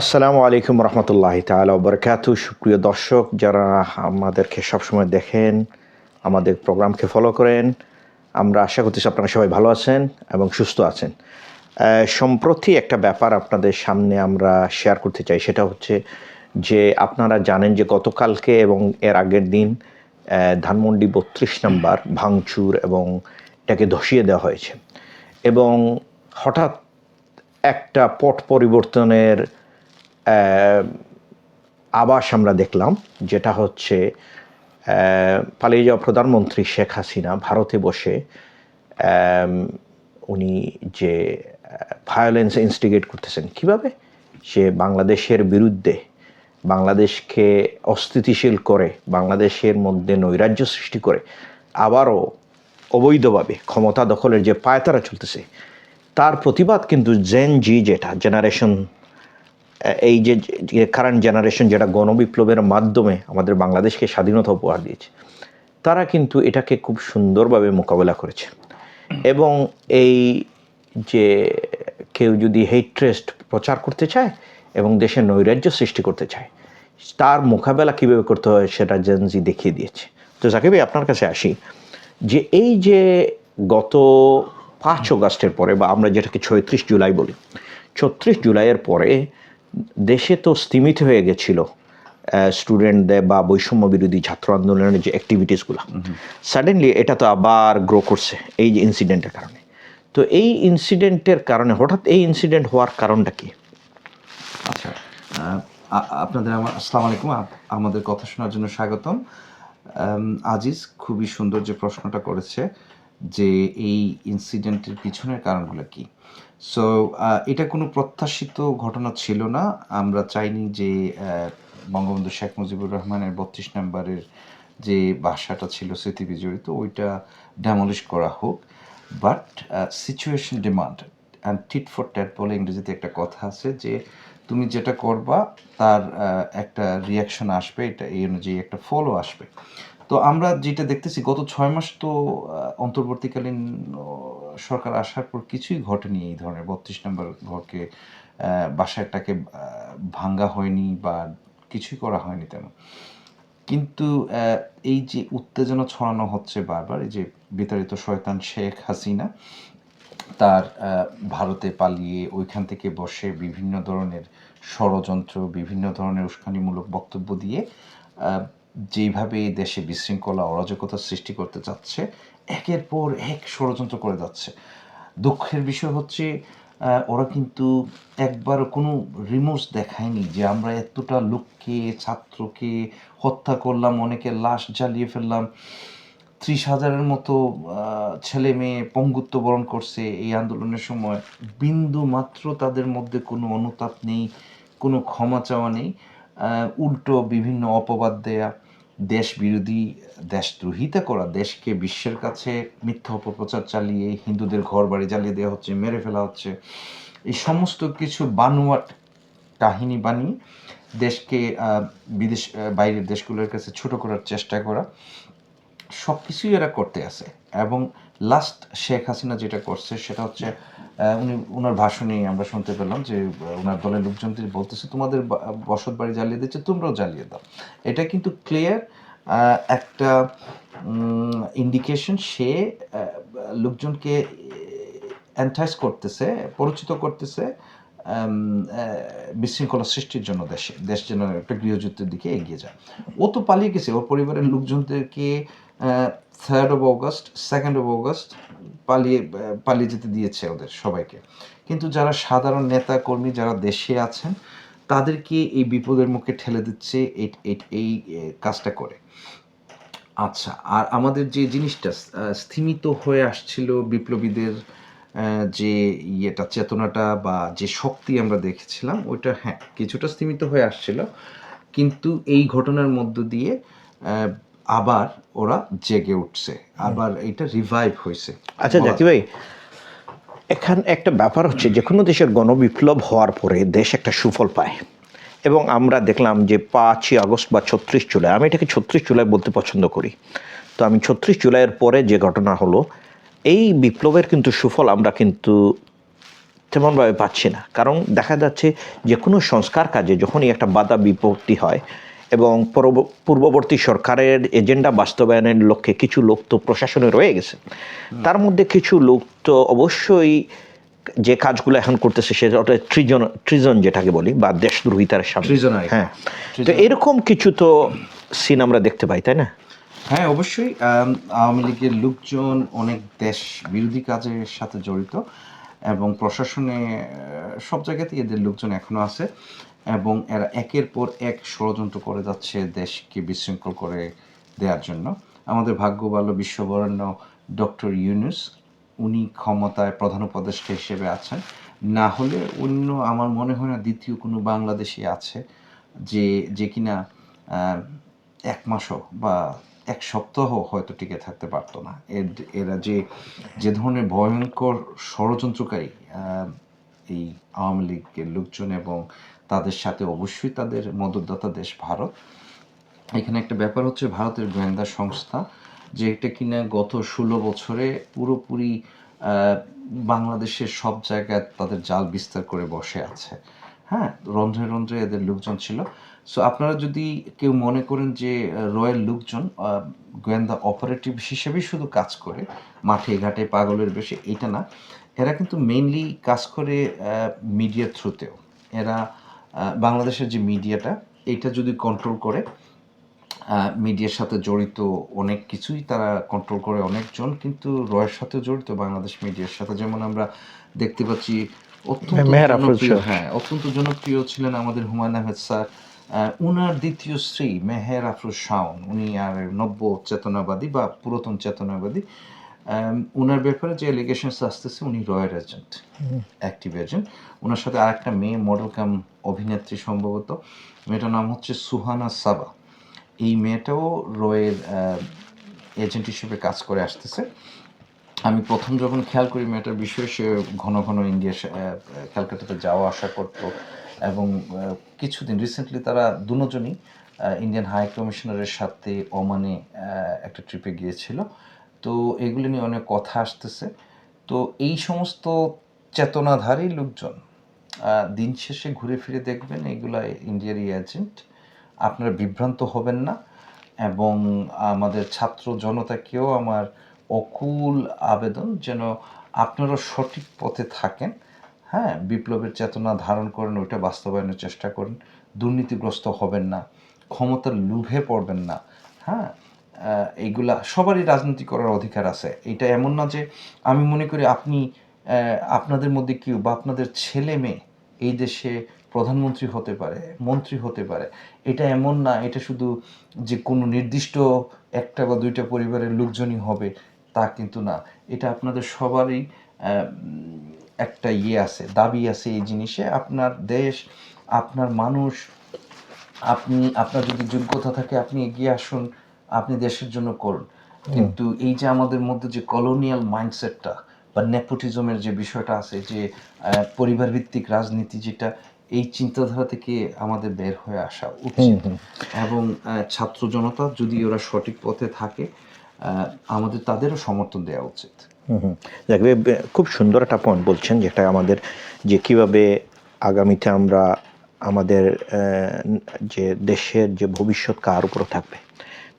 আসসালামু আলাইকুম রহমতুল্লাহ তালা বরকাতু সুপ্রিয় দর্শক, যারা আমাদেরকে সবসময় দেখেন, আমাদের প্রোগ্রামকে ফলো করেন, আমরা আশা করতেছি আপনারা সবাই ভালো আছেন এবং সুস্থ আছেন। সম্প্রতি একটা ব্যাপার আপনাদের সামনে আমরা শেয়ার করতে চাই, সেটা হচ্ছে যে আপনারা জানেন যে গতকালকে এবং এর আগের দিন ধানমন্ডি বত্রিশ নাম্বার ভাঙচুর এবং এটাকে ধসিয়ে দেওয়া হয়েছে। এবং হঠাৎ একটা পট পরিবর্তনের আবাস আমরা দেখলাম, যেটা হচ্ছে পালিয়ে যাওয়া প্রধানমন্ত্রী শেখ হাসিনা ভারতে বসে উনি যে ভায়োলেন্স ইনস্টিগেট করতেছেন। কীভাবে? সে বাংলাদেশের বিরুদ্ধে, বাংলাদেশকে অস্থিতিশীল করে, বাংলাদেশের মধ্যে নৈরাজ্য সৃষ্টি করে, আবারও অবৈধভাবে ক্ষমতা দখলের যে পায়তারা চলতেছে, তার প্রতিবাদ কিন্তু জেন জি যেটা জেনারেশন এই যে কারেন্ট জেনারেশন যেটা গণবিপ্লবের মাধ্যমে আমাদের বাংলাদেশকে স্বাধীনতা উপহার দিয়েছে, তারা কিন্তু এটাকে খুব সুন্দরভাবে মোকাবেলা করেছে। এবং এই যে কেউ যদি হেট ট্রেস্ট প্রচার করতে চায় এবং দেশের নৈরাজ্য সৃষ্টি করতে চায়, তার মোকাবেলা কীভাবে করতে হয় সেটা জেনজি দেখিয়ে দিয়েছে। তো ভাই, আপনার কাছে আসি যে এই যে গত পাঁচ অগাস্টের পরে বা আমরা যেটাকে ছয়ত্রিশ জুলাই বলি ছত্রিশ জুলাইয়ের পরে দেশে তো স্তীমিত হয়ে গেছিল স্টুডেন্টদের বা বৈষম্য বিরোধী ছাত্র আন্দোলনের যে অ্যাক্টিভিটিসগুলো সাডেনলি এটা তো আবার গ্রো করছে এই যে ইনসিডেন্টের কারণে। তো এই ইনসিডেন্টের কারণে হঠাৎ এই ইনসিডেন্ট হওয়ার কারণটা কি? আচ্ছা আপনাদের আমার আসসালামু আলাইকুম আমাদের কথা শোনার জন্য স্বাগতম। আজিজ খুবই সুন্দর যে প্রশ্নটা করেছে যে এই ইনসিডেন্টের পিছনের কারণগুলো কি? সো এটা কোনো প্রত্যাশিত ঘটনা ছিল না। আমরা চাইনি যে বঙ্গবন্ধু শেখ মুজিবুর রহমানের বত্রিশ নম্বরের যে বাসাটা ছিল স্মৃতি বিজড়িত, ওইটা ড্যামলিশ করা হোক। But situation demand and tit for tat বলে ইংরেজিতে একটা কথা আছে যে, তুমি যেটা করবা, তার একটা রিয়াকশন আসবে, এটা এই অনুযায়ী একটা ফলো আসবে। তো আমরা যেটা দেখতেছি, গত ছয় মাস তো অন্তর্বর্তীকালীন সরকার আসার পর কিছুই ঘটেনি এই ধরনের। বত্রিশ নম্বর ঘরকে বাসাটাকে ভাঙ্গা হয়নি বা কিছুই করা হয়নি তেমন। কিন্তু এই যে উত্তেজনা ছড়ানো হচ্ছে বারবার, এই যে বিতাড়িত শয়তান শেখ হাসিনা, তার ভারতে পালিয়ে ওইখান থেকে বসে বিভিন্ন ধরনের ষড়যন্ত্র, বিভিন্ন ধরনের উস্কানিমূলক বক্তব্য দিয়ে আহ, যেইভাবে দেশে বিশৃঙ্খলা অরাজকতা সৃষ্টি করতে যাচ্ছে একের পর এক ষড়যন্ত্র করে যাচ্ছে। দুঃখের বিষয় হচ্ছে ওরা কিন্তু একবার কোনো রিমোর্স দেখায়নি যে আমরা এতটা লোককে ছাত্রকে হত্যা করলাম অনেকের লাশ জ্বালিয়ে ফেললাম। ত্রিশ হাজারের মতো ছেলে মেয়ে পঙ্গুত্ব বরণ করছে এই আন্দোলনের সময়। বিন্দু মাত্র তাদের মধ্যে কোনো অনুতাপ নেই কোনো ক্ষমা চাওয়া নেই উল্টো বিভিন্ন অপবাদ দেয়া। দেশ বিরোধী দেশদ্রোহিতা করা, দেশকে বিশ্বের কাছে মিথ্যা অপপ্রচার চালিয়ে, হিন্দুদের ঘর বাড়ি জ্বালিয়ে দেওয়া হচ্ছে, মেরে ফেলা হচ্ছে, এই সমস্ত কিছু বানোয়াট কাহিনী বানিয়ে দেশকে বিদেশ বাইরের দেশগুলোর কাছে ছোট করার চেষ্টা করা। সব কিছুই এরা করতে আছে। এবং লাস্ট শেখ হাসিনা যেটা করছে, সেটা হচ্ছে উনি ওনার ভাষণে আমরা শুনতে পেলাম যে ওনার দলের লোকজনদের বলতেছে, তোমাদের বসত বাড়ি জ্বালিয়ে দিচ্ছে, তোমরাও জ্বালিয়ে দাও। এটা কিন্তু ক্লিয়ার একটা ইন্ডিকেশন সে লোকজনকে অ্যান্টাইজ করতেছে, পরিচিত করতেছে বিশৃঙ্খলা সৃষ্টির জন্য দেশে, দেশ যেন একটা গৃহযুদ্ধের দিকে এগিয়ে যায়। ও তো পালিয়ে গেছে। ওর পরিবারের লোকজনদেরকে third of August second of August পালিয়ে পালিয়ে যেতে দিয়েছে ওদের সবাইকে। কিন্তু যারা সাধারণ নেতা কর্মী যারা দেশে আছেন, তাদেরকে এই বিপদের মুখে ঠেলে দিচ্ছে এই কাজটা করে। আচ্ছা আর আমাদের যে জিনিসটা স্থিমিত হয়ে আসছিল বিপ্লবীদের যে ইয়েটা চেতনাটা বা যে শক্তি আমরা দেখেছিলাম ওইটা হ্যাঁ কিছুটা স্থিমিত হয়ে আসছিল। কিন্তু এই ঘটনার মধ্য দিয়ে আবার ওরা জেগে উঠছে। আবার এটা রিভাইভ হয়েছে। আচ্ছা জাকি ভাই এখান একটা ব্যাপার হচ্ছে যে কোনো দেশের গণবিপ্লব হওয়ার পরে দেশ একটা সুফল পায়। এবং আমরা দেখলাম যে পাঁচই আগস্ট বা ছত্রিশ জুলাই আমি এটাকে ছত্রিশ জুলাই বলতে পছন্দ করি। তো আমি ছত্রিশ জুলাইয়ের পরে যে ঘটনা হলো এই বিপ্লবের কিন্তু সুফল আমরা কিন্তু তেমনভাবে পাচ্ছি না। কারণ দেখা যাচ্ছে যে কোনো সংস্কার কাজে যখনই একটা বাধা বিপত্তি হয় এবং পূর্ববর্তী সরকারের এজেন্ডা বাস্তবায়নের লক্ষ্যে কিছু লোক তো প্রশাসনে রয়ে গেছে। তার মধ্যে কিছু লোক তো অবশ্যই যে কাজগুলো এখন করতেছে সেটা ওটা ট্রিজন ট্রিজন যেটাকে বলি বা দেশদ্রোহিতার সামনে। হ্যাঁ। তো এরকম কিছু তো সিন আমরা দেখতে পাই তাই না? হ্যাঁ অবশ্যই। আওয়ামী লীগের লোকজন অনেক দেশ বিরোধী কাজের সাথে জড়িত এবং প্রশাসনে সব জায়গাতেই এদের লোকজন এখনও আছে এবং এরা একের পর এক ষড়যন্ত্র করে যাচ্ছে দেশকে বিশৃঙ্খল করে দেওয়ার জন্য। আমাদের ভাগ্য ভালো বিশ্ববরেণ্য ডক্টর ইউনুস, উনি ক্ষমতায় প্রধান উপদেষ্টা হিসেবে আছেন। না হলে অন্য, আমার মনে হয় না, দ্বিতীয় কোনো বাংলাদেশি আছে যে যে কিনা এক মাসও বা এক সপ্তাহ হয়তো টিকে থাকতে পারতো না। এর, এরা যে যে ধরনের ভয়ঙ্কর ষড়যন্ত্রকারী এই আওয়ামী লীগের লোকজন এবং তাদের সাথে অবশ্যই তাদের মদতদাতা দেশ ভারত। এখানে একটা ব্যাপার হচ্ছে ভারতের গোয়েন্দা সংস্থা যে এটা কিনা গত ষোলো বছরে পুরোপুরি বাংলাদেশের সব জায়গায় তাদের জাল বিস্তার করে বসে আছে। হ্যাঁ রন্ধ্রে রন্ধ্রে এদের লোকজন ছিল। সো আপনারা যদি কেউ মনে করেন যে রয়্যাল লোকজন গোয়েন্দা অপারেটিভ হিসেবেই শুধু কাজ করে, মাঠে ঘাটে পাগলের বেশি, এটা না। এরা কিন্তু মেইনলি কাজ করে মিডিয়ার থ্রুতেও এরা বাংলাদেশের যে মিডিয়াটা এটা যদি কন্ট্রোল করে মিডিয়ার সাথে জড়িত অনেক কিছুই তারা কন্ট্রোল করে অনেকজন, কিন্তু রয়ের সাথে জড়িত বাংলাদেশ মিডিয়ার সাথে। যেমন আমরা দেখতে পাচ্ছি অত্যন্ত জনপ্রিয় হ্যাঁ অত্যন্ত জনপ্রিয় ছিলেন আমাদের হুমায়ুন আহমেদ স্যার। উনার দ্বিতীয় স্ত্রী মেহের আফরোজ শাওন উনি আর নব্য চেতনাবাদী বা পুরাতন চেতনাবাদী। উনার ব্যাপারে যে এলিগেশনস আসতেছে উনি রয়্যাল এজেন্ট অ্যাক্টিভ এজেন্ট ওনার সাথে আরেকটা মেয়ে মডেল কাম অভিনেত্রী সম্ভবত। মেয়েটার নাম হচ্ছে সুহানা সাবা। এই মেয়েটাও রয়ের এজেন্ট হিসেবে কাজ করে আসতেছে। আমি প্রথম যখন খেয়াল করি মেয়েটার বিষয়ে, সে ঘন ঘন ইন্ডিয়া ক্যালকাটাতে যাওয়া, আসা করতো এবং কিছুদিন রিসেন্টলি তারা দুজনই ইন্ডিয়ান হাই কমিশনারের সাথে ওমানে একটা ট্রিপে গিয়েছিল। তো এগুলি নিয়ে অনেক কথা আসতেছে। তো এই সমস্ত চেতনাধারী লোকজন দিন শেষে ঘুরে ফিরে দেখবেন এগুলা ইন্ডিয়ারই এজেন্ট আপনারা বিভ্রান্ত হবেন না এবং আমাদের ছাত্র জনতাকেও আমার অকুল আবেদন যেন আপনারা সঠিক পথে থাকেন। হ্যাঁ বিপ্লবের চেতনা ধারণ করেন, ওইটা বাস্তবায়নের চেষ্টা করেন। দুর্নীতিগ্রস্ত হবেন না, ক্ষমতার লোভে পড়বেন না। হ্যাঁ এইগুলা সবারই রাজনীতি করার অধিকার আছে। এটা এমন না যে আমি মনে করি আপনি আপনাদের মধ্যে কেউ বা আপনাদের ছেলে মেয়ে এই দেশে প্রধানমন্ত্রী হতে পারে, মন্ত্রী হতে পারে। এটা এমন না, এটা শুধু যে কোনো নির্দিষ্ট একটা বা দুইটা পরিবারের লোকজনই হবে। কিন্তু না। এটা আপনাদের সবারই একটা ইয়ে আছে দাবি আছে এই জিনিসে। আপনার দেশ আপনার মানুষ আপনি আপনার যদি যোগ্যতা থাকে আপনি এগিয়ে আসুন আপনি দেশের জন্য করুন। কিন্তু এই যে আমাদের মধ্যে যে কলোনিয়াল মাইন্ডসেটটা বা নেপোটিজমের যে বিষয়টা আছে যে পরিবার ভিত্তিক রাজনীতি যেটা এই চিন্তাধারা থেকে আমাদের বের হয়ে আসা উচিত। এবং ছাত্র জনতা যদি ওরা সঠিক পথে থাকে আমাদের তাদেরও সমর্থন দেওয়া উচিত। দেখবে খুব সুন্দর একটা পয়েন্ট বলছেন, যেটা আমাদের যে কীভাবে আগামীতে আমরা আমাদের যে দেশের যে ভবিষ্যৎ কার উপর থাকবে,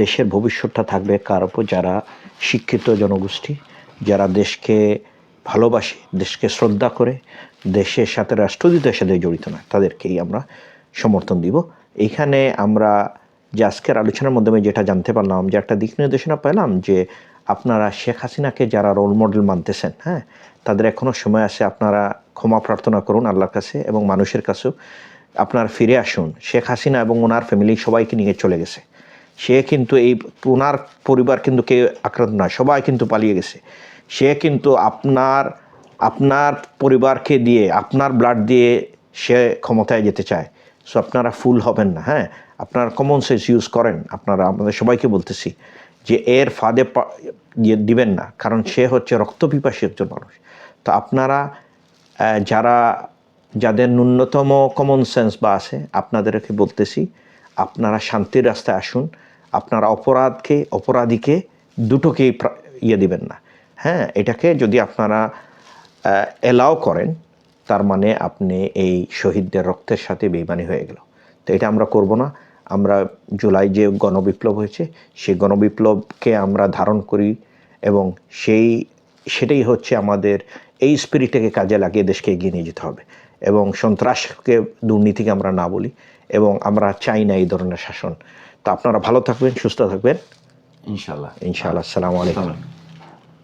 দেশের ভবিষ্যৎটা থাকবে কার উপর যারা শিক্ষিত জনগোষ্ঠী, যারা দেশকে ভালোবাসে, দেশকে শ্রদ্ধা করে, দেশের সাথে রাষ্ট্রদূতের সাথে জড়িত না তাদেরকেই আমরা সমর্থন দিব। এইখানে আমরা যে আজকের আলোচনার মাধ্যমে যেটা জানতে পারলাম, যে একটা দিক নির্দেশনা পেলাম যে আপনারা শেখ হাসিনাকে যারা রোল মডেল মানতেছেন হ্যাঁ তাদের এখনও সময় আছে আপনারা ক্ষমা প্রার্থনা করুন আল্লাহর কাছে এবং মানুষের কাছেও আপনারা ফিরে আসুন। শেখ হাসিনা এবং ওনার ফ্যামিলি সবাইকে নিয়ে চলে গেছে। সে কিন্তু এই ওনার পরিবার কিন্তু কেউ আক্রান্ত নয়, সবাই কিন্তু পালিয়ে গেছে। সে কিন্তু আপনার আপনার পরিবারকে দিয়ে, আপনার ব্লাড দিয়ে সে ক্ষমতায় যেতে চায়। সো আপনারা ফুল হবেন না হ্যাঁ? আপনারা কমন সেন্স ইউজ করেন। আপনারা, আমাদের সবাইকে বলতেছি যে এর ফাঁদে ইয়ে দিবেন না, কারণ সে হচ্ছে রক্তপিপাসী একজন মানুষ। তো আপনারা যারা, যাদের ন্যূনতম কমন সেন্স বা আছে, আপনাদেরকে বলতেছি, আপনারা শান্তির রাস্তায় আসুন। আপনারা অপরাধকে, অপরাধীকে দুটোকেই ইয়ে দিবেন না হ্যাঁ? এটাকে যদি আপনারা এলাও করেন তার মানে আপনি এই শহীদদের রক্তের সাথে বেইমানি হয়ে গেল। তো এটা আমরা করব না। আমরা জুলাই যে গণবিপ্লব হয়েছে সেই গণবিপ্লবকে আমরা ধারণ করি এবং সেই সেটাই হচ্ছে আমাদের এই স্পিরিটটাকে কাজে লাগিয়ে দেশকে এগিয়ে নিয়ে যেতে হবে এবং সন্ত্রাসকে দুর্নীতিকে আমরা না বলি এবং আমরা চাই না এই ধরনের শাসন। তো আপনারা ভালো থাকবেন সুস্থ থাকবেন। ইনশাল্লাহ ইনশাআল্লাহ। আসসালামু আলাইকুম।